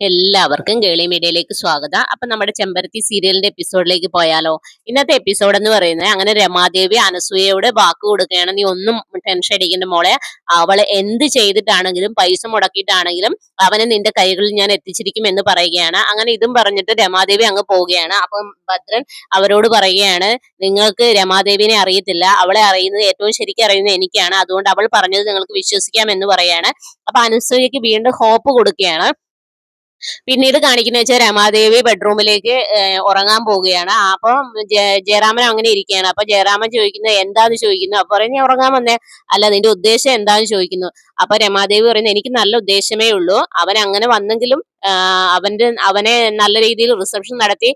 എല്ലാവർക്കും ഗേളി മീഡിയയിലേക്ക് സ്വാഗതം. അപ്പൊ നമ്മുടെ ചെമ്പരത്തി സീരിയലിന്റെ എപ്പിസോഡിലേക്ക് പോയാലോ? ഇന്നത്തെ എപ്പിസോഡ് എന്ന് പറയുന്നത് അങ്ങനെ രമാദേവി അനസൂയയോട് വാക്ക് കൊടുക്കുകയാണ്. നീ ഒന്നും ടെൻഷൻ അടിക്കേണ്ട മോളെ. അവളെ എന്ത് ചെയ്തിട്ടാണെങ്കിലും പൈസ മുടക്കിയിട്ടാണെങ്കിലും അവനെ നിന്റെ കൈകളിൽ ഞാൻ എത്തിച്ചിരിക്കും എന്ന് പറയുകയാണ്. അങ്ങനെ ഇതും പറഞ്ഞിട്ട് രമാദേവി അങ്ങ് പോവുകയാണ്. അപ്പം ഭദ്രൻ അവരോട് പറയുകയാണ് നിങ്ങൾക്ക് രമാദേവിനെ അറിയത്തില്ല. അവളെ അറിയുന്നത് ഏറ്റവും ശരിക്കും അറിയുന്നത് എനിക്കാണ്. അതുകൊണ്ട് അവൾ പറഞ്ഞത് നിങ്ങൾക്ക് വിശ്വസിക്കാം എന്ന് പറയാണ്. അപ്പൊ അനസൂയക്ക് വീണ്ടും ഹോപ്പ് കൊടുക്കുകയാണ്. പിന്നീട് കാണിക്കുന്ന വെച്ചാൽ രമാദേവി ബെഡ്റൂമിലേക്ക് ഉറങ്ങാൻ പോവുകയാണ്. അപ്പൊ ജയ- ജയറാമൻ അങ്ങനെ ഇരിക്കുകയാണ്. അപ്പൊ ജയറാമൻ ചോദിക്കുന്നത് എന്താന്ന്? ചോദിക്കുന്നു. അപ്പൊ പറയുന്നത് "നീ ഉറങ്ങാൻ വന്നേ. അല്ല നിന്റെ ഉദ്ദേശം എന്താന്ന്? ചോദിക്കുന്നു. അപ്പൊ രമാദേവി പറയുന്നത് എനിക്ക് നല്ല ഉദ്ദേശമേ ഉള്ളൂ. അവൻ അങ്ങനെ വന്നെങ്കിലും അവന്റെ അവനെ നല്ല രീതിയിൽ റിസപ്ഷൻ നടത്തി.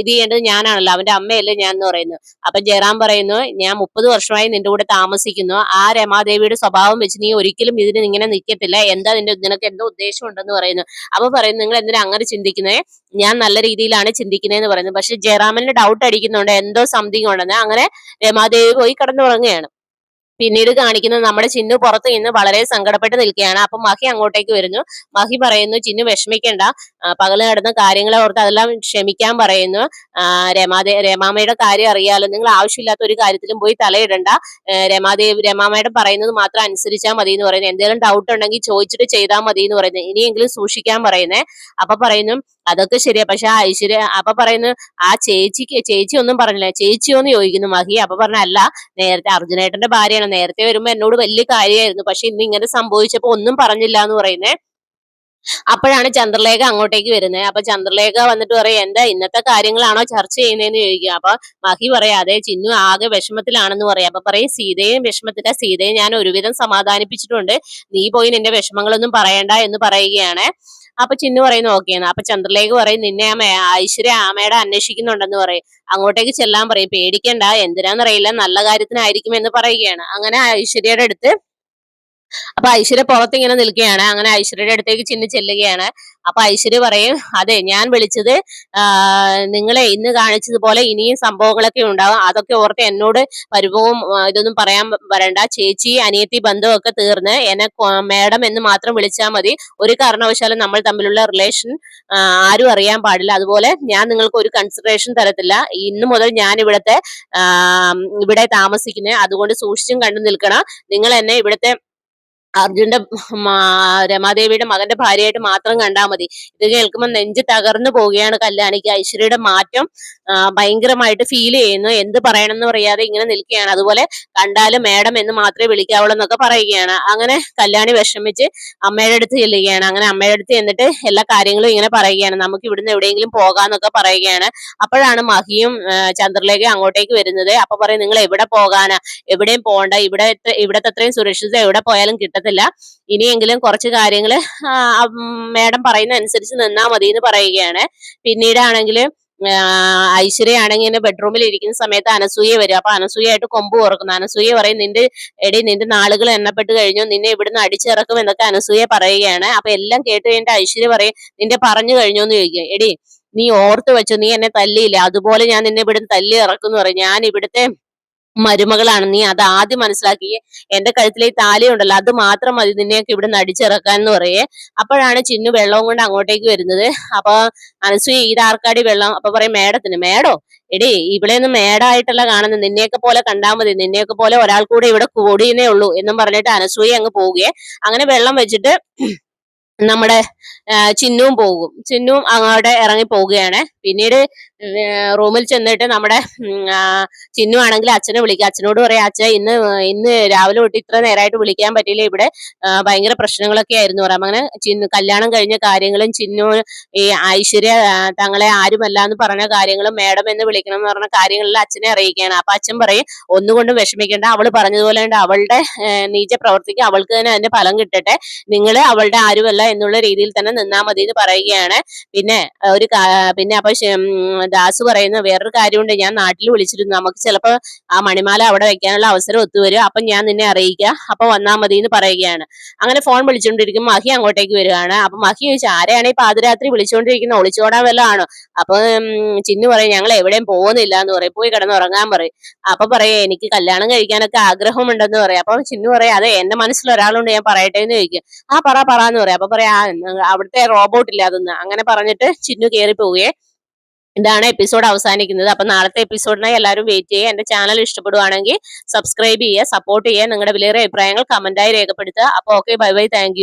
ഇത് ചെയ്യേണ്ടത് ഞാനാണല്ലോ. അവന്റെ അമ്മയല്ലേ ഞാൻ എന്ന് പറയുന്നു. അപ്പൊ ജയറാം പറയുന്നു ഞാൻ മുപ്പത് വർഷമായി നിന്റെ കൂടെ താമസിക്കുന്നു. ആ രമാദേവിയുടെ സ്വഭാവം വെച്ച് നീ ഒരിക്കലും ഇതിന് ഇങ്ങനെ നിൽക്കത്തില്ല എന്താ നിന്റെ നിനക്ക് എന്തോ ഉദ്ദേശം ഉണ്ടെന്ന് പറയുന്നു. അപ്പൊ പറയുന്നു നിങ്ങൾ എന്തിനാ അങ്ങനെ ചിന്തിക്കുന്നത് ഞാൻ നല്ല രീതിയിലാണ് ചിന്തിക്കുന്നതെന്ന് പറയുന്നത് പക്ഷെ ജയറാമന് ഡൗട്ട് അടിക്കുന്നുണ്ട്. എന്തോ സംതിങ് ഉണ്ടെന്ന്. അങ്ങനെ രമാദേവി പോയി കിടന്നുറങ്ങുകയാണ്. പിന്നീട് കാണിക്കുന്നത് നമ്മുടെ ചിന്നു പുറത്ത് നിന്ന് വളരെ സങ്കടപ്പെട്ട് നിൽക്കുകയാണ്. അപ്പൊ മഹി അങ്ങോട്ടേക്ക് വരുന്നു. മഹി പറയുന്നു ചിന്നു വിഷമിക്കേണ്ട. പകൽ നടന്ന കാര്യങ്ങളെ ഓർത്ത് അതെല്ലാം ക്ഷമിക്കാൻ പറയുന്നു. രമാദേ രമാമയുടെ കാര്യം അറിയാലോ. നിങ്ങൾ ആവശ്യമില്ലാത്ത ഒരു കാര്യത്തിലും പോയി തലയിടണ്ട. രമാദേവി രമാമയുടെ പറയുന്നത് മാത്രം അനുസരിച്ചാൽ മതി എന്ന് പറയുന്നത് എന്തെങ്കിലും ഡൗട്ട് ഉണ്ടെങ്കിൽ ചോദിച്ചിട്ട് ചെയ്താൽ മതി എന്ന് പറയുന്നത് ഇനിയെങ്കിലും സൂക്ഷിക്കാൻ പറയുന്നേ. അപ്പൊ പറയുന്നു അതൊക്കെ ശരിയാ. പക്ഷെ ആ ഐശ്വര്യ അപ്പൊ പറയുന്നു ആ ചേച്ചിക്ക് ചേച്ചി ഒന്നും പറഞ്ഞില്ല. ചേച്ചിയോന്ന് ചോദിക്കുന്നു മഹി. അപ്പൊ പറഞ്ഞ അല്ല നേരത്തെ അർജുനേട്ടന്റെ ഭാര്യയാണ്. നേരത്തെ വരുമ്പോ എന്നോട് വലിയ കാര്യമായിരുന്നു പക്ഷെ ഇന്ന് ഇങ്ങനെ സംഭവിച്ചപ്പോ ഒന്നും പറഞ്ഞില്ല എന്ന് പറയുന്നേ. അപ്പോഴാണ് ചന്ദ്രലേഖ അങ്ങോട്ടേക്ക് വരുന്നത്. അപ്പൊ ചന്ദ്രലേഖ വന്നിട്ട് പറയാം എന്താ ഇന്നത്തെ കാര്യങ്ങളാണോ ചർച്ച ചെയ്യുന്നതെന്ന് ചോദിക്കുക. അപ്പൊ മഹി പറയാം അതെ ചിന്നു ആകെ വിഷമത്തിലാണെന്ന് പറയാം. അപ്പൊ പറയും സീതയും വിഷമത്തില്ല സീതയെ ഞാൻ ഒരുവിധം സമാധാനിപ്പിച്ചിട്ടുണ്ട്. നീ പോയി നിന്റെ വിഷമങ്ങളൊന്നും പറയണ്ട എന്ന് പറയുകയാണ്. അപ്പൊ ചിന്നു പറയുന്നു ഓക്കെയാണ് അപ്പൊ ചന്ദ്രലേഖ പറയും നിന്നെ ആ ഐശ്വര്യ ആമയുടെ അന്വേഷിക്കുന്നുണ്ടെന്ന് പറയും. അങ്ങോട്ടേക്ക് ചെല്ലാൻ പറയും പേടിക്കണ്ട എന്തിനാന്നറിയില്ല നല്ല കാര്യത്തിനായിരിക്കും എന്ന് പറയുകയാണ്. അങ്ങനെ ഐശ്വര്യയുടെ അടുത്ത് അപ്പൊ ഐശ്വര്യ പുറത്ത് ഇങ്ങനെ നിൽക്കുകയാണ്. അങ്ങനെ ഐശ്വര്യയുടെ അടുത്തേക്ക് ചിന്നു ചെല്ലുകയാണ്. അപ്പൊ ഐശ്വര്യ പറയും അതെ ഞാൻ വിളിച്ചത് നിങ്ങളെ ഇന്ന് കാണിച്ചതുപോലെ ഇനിയും സംഭവങ്ങളൊക്കെ ഉണ്ടാവും. അതൊക്കെ ഓർത്ത് എന്നോട് പരിഭവവും ഇതൊന്നും പറയാൻ വരണ്ട. ചേച്ചി അനിയത്തി ബന്ധമൊക്കെ തീർന്ന് എന്നെ മേഡം എന്ന് മാത്രം വിളിച്ചാൽ മതി. ഒരു കാരണവശാലും നമ്മൾ തമ്മിലുള്ള റിലേഷൻ ആരും അറിയാൻ പാടില്ല. അതുപോലെ ഞാൻ നിങ്ങൾക്ക് ഒരു കൺസിഡറേഷൻ തരത്തില്ല. ഇന്ന് മുതൽ ഞാൻ ഇവിടുത്തെ ഇവിടെ താമസിക്കുന്നത് അതുകൊണ്ട് സൂക്ഷിച്ചും കണ്ടു നിൽക്കണം. നിങ്ങൾ എന്നെ ഇവിടുത്തെ അർജുന്റെ രമാദേവിയുടെ മകന്റെ ഭാര്യയായിട്ട് മാത്രം കണ്ടാൽ മതി. ഇത് കേൾക്കുമ്പോൾ നെഞ്ച് തകർന്നു പോവുകയാണ് കല്യാണിക്ക്. ഐശ്വര്യയുടെ മാറ്റം ഭയങ്കരമായിട്ട് ഫീൽ ചെയ്യുന്നു. എന്ത് പറയണമെന്ന് പറയാതെ ഇങ്ങനെ നിൽക്കുകയാണ്. അതുപോലെ കണ്ടാലും മേഡം എന്ന് മാത്രമേ വിളിക്കാവുള്ളൂ എന്നൊക്കെ പറയുകയാണ്. അങ്ങനെ കല്യാണി വിഷമിച്ച് അമ്മയുടെ അടുത്ത് ചെല്ലുകയാണ്. അങ്ങനെ അമ്മയുടെ അടുത്ത് ചെന്നിട്ട് എല്ലാ കാര്യങ്ങളും ഇങ്ങനെ പറയുകയാണ്. നമുക്ക് ഇവിടുന്ന് എവിടെയെങ്കിലും പോകാന്നൊക്കെ പറയുകയാണ്. അപ്പോഴാണ് മഹിയും ചന്ദ്രലേഖ അങ്ങോട്ടേക്ക് വരുന്നത്. അപ്പൊ പറയും നിങ്ങൾ എവിടെ പോകാനാ? എവിടെയും പോകണ്ട. ഇവിടെ ഇവിടത്തെ അത്രയും സുരക്ഷിത എവിടെ പോയാലും കിട്ടത്തില്ല. ഇനിയെങ്കിലും കുറച്ച് കാര്യങ്ങൾ മേഡം പറയുന്ന അനുസരിച്ച് നിന്നാ മതി എന്ന് പറയുകയാണ്. പിന്നീടാണെങ്കിൽ ഐശ്വര്യ ആണെങ്കിൽ ഇങ്ങനെ ബെഡ്റൂമിൽ ഇരിക്കുന്ന സമയത്ത് അനസൂയ വരും. അപ്പൊ അനസൂയായിട്ട് കൊമ്പ് ഓർക്കുന്നു അനസൂയ പറയും നിന്റെ എടി നിന്റെ നാളുകൾ എണ്ണപ്പെട്ട് കഴിഞ്ഞു. നിന്നെ ഇവിടുന്ന് അടിച്ചിറക്കും എന്നൊക്കെ അനസൂയ പറയുകയാണ്. അപ്പൊ എല്ലാം കേട്ട് കഴിഞ്ഞിട്ട് ഐശ്വര്യ പറയും നിന്റെ പറഞ്ഞു കഴിഞ്ഞു എന്ന് ചോദിക്കും. എടി നീ ഓർത്ത് വെച്ചു നീ എന്നെ തല്ലിയില്ല? അതുപോലെ ഞാൻ നിന്നെ ഇവിടുന്ന് തല്ലി ഇറക്കും എന്ന് പറയും. ഞാൻ ഇവിടുത്തെ മരുമകളാണ് നീ അത് ആദ്യം മനസ്സിലാക്കിയേ എന്റെ കഴുത്തിലെ താലി ഉണ്ടല്ലോ അത് മാത്രം മതി നിന്നെയൊക്കെ ഇവിടെ നടിച്ചിറക്കാൻ എന്ന് പറയേ. അപ്പോഴാണ് ചിന്നു വെള്ളവും കൊണ്ട് അങ്ങോട്ടേക്ക് വരുന്നത്. അപ്പൊ അനസൂയ ഈരാർക്കാടി വെള്ളം? അപ്പൊ പറയും മേഡത്തിന്. മേഡോ? എടി ഇവിടെയൊന്നും മേഡായിട്ടല്ല കാണുന്നത്. നിന്നെയൊക്കെ പോലെ കണ്ടാൽ മതി. നിന്നെയൊക്കെ പോലെ ഒരാൾ കൂടെ ഇവിടെ കൂടിയേ ഉള്ളൂ എന്നും പറഞ്ഞിട്ട് അനസൂയ അങ്ങ് പോവുകയെ. അങ്ങനെ വെള്ളം വെച്ചിട്ട് നമ്മുടെ ചിന്നുവും പോകും. ചിന്നുവും അങ്ങോട്ട് ഇറങ്ങി പോവുകയാണ്. പിന്നീട് റൂമിൽ ചെന്നിട്ട് നമ്മുടെ ചിന്നു ആണെങ്കിൽ അച്ഛനെ വിളിക്കുക അച്ഛനോട് പറയാം അച്ഛൻ ഇന്ന് ഇന്ന് രാവിലെ തൊട്ട് ഇത്ര നേരമായിട്ട് വിളിക്കാൻ പറ്റിയില്ല. ഇവിടെ ഭയങ്കര പ്രശ്നങ്ങളൊക്കെ ആയിരുന്നു. പറയാം അങ്ങനെ ചിന്നു കല്യാണം കഴിഞ്ഞ കാര്യങ്ങളും ചിന്നു ഈ ഐശ്വര്യ തങ്ങളെ ആരുമല്ല എന്ന് പറഞ്ഞ കാര്യങ്ങളും മേഡം എന്ന് വിളിക്കണം എന്ന് പറഞ്ഞ കാര്യങ്ങളിൽ അച്ഛനെ അറിയിക്കുകയാണ്. അപ്പൊ അച്ഛൻ പറയും ഒന്നുകൊണ്ടും വിഷമിക്കേണ്ട. അവൾ പറഞ്ഞതുപോലെ അവളുടെ നീച്ച നീച പ്രവർത്തിക്ക് അവൾക്ക് തന്നെ അതിന്റെ ഫലം കിട്ടട്ടെ. നിങ്ങൾ അവളുടെ ആരുമല്ല എന്നുള്ള രീതിയിൽ തന്നെ നിന്നാ മതി എന്ന് പറയുകയാണ്. പിന്നെ ഒരു പിന്നെ അപ്പൊ ദാസ് പറയുന്ന വേറൊരു കാര്യമുണ്ട്. ഞാൻ നാട്ടിൽ വിളിച്ചിരുന്നു. നമുക്ക് ചിലപ്പോൾ ആ മണിമാല അവിടെ വെക്കാനുള്ള അവസരം ഒത്തുവരും അപ്പം ഞാൻ നിന്നെ അറിയിക്കാം. അപ്പൊ വന്നാൽ മതി എന്ന് പറയുകയാണ്. അങ്ങനെ ഫോൺ വിളിച്ചുകൊണ്ടിരിക്കും മഹി അങ്ങോട്ടേക്ക് വരികയാണ് അപ്പൊ മഹി ചോദിച്ചു ആരെയാണ് ഈ പാതിരാത്രി വിളിച്ചുകൊണ്ടിരിക്കുന്നത് ഒളിച്ചോടാൻ വല്ല ആണോ? അപ്പൊ ചിന്നു പറയും ഞങ്ങൾ എവിടെയും പോകുന്നില്ല എന്ന് പറയും. പോയി കിടന്ന് ഉറങ്ങാൻ പറയും. അപ്പൊ പറയാ എനിക്ക് കല്യാണം കഴിക്കാനൊക്കെ ആഗ്രഹമുണ്ടെന്ന് പറയും. അപ്പൊ ചിന്നു പറയാം അതെ എന്റെ മനസ്സിൽ ഒരാളുണ്ട്. ഞാൻ പറയട്ടെ എന്ന് ചോദിക്കും. ആ പറ പറ എന്ന് പറയാം. അപ്പൊ പറയാ "ആ, അവിടുത്തെ റോബോട്ട് ഇല്ല അതൊന്ന്. അങ്ങനെ പറഞ്ഞിട്ട് ചിന്നു കയറി പോവുകയെ ഇതാണ് എപ്പിസോഡ് അവസാനിക്കുന്നത്. അപ്പൊ നാളത്തെ എപ്പിസോഡിനായി എല്ലാവരും വെയിറ്റ് ചെയ്യുക. എന്റെ ചാനൽ ഇഷ്ടപ്പെടുവാണെങ്കിൽ സബ്സ്ക്രൈബ് ചെയ്യുക സപ്പോർട്ട് ചെയ്യുക. നിങ്ങളുടെ വിലയേറെ അഭിപ്രായങ്ങൾ കമന്റായി രേഖപ്പെടുത്തുക. അപ്പൊ ഓക്കെ ബൈ ബൈ താങ്ക്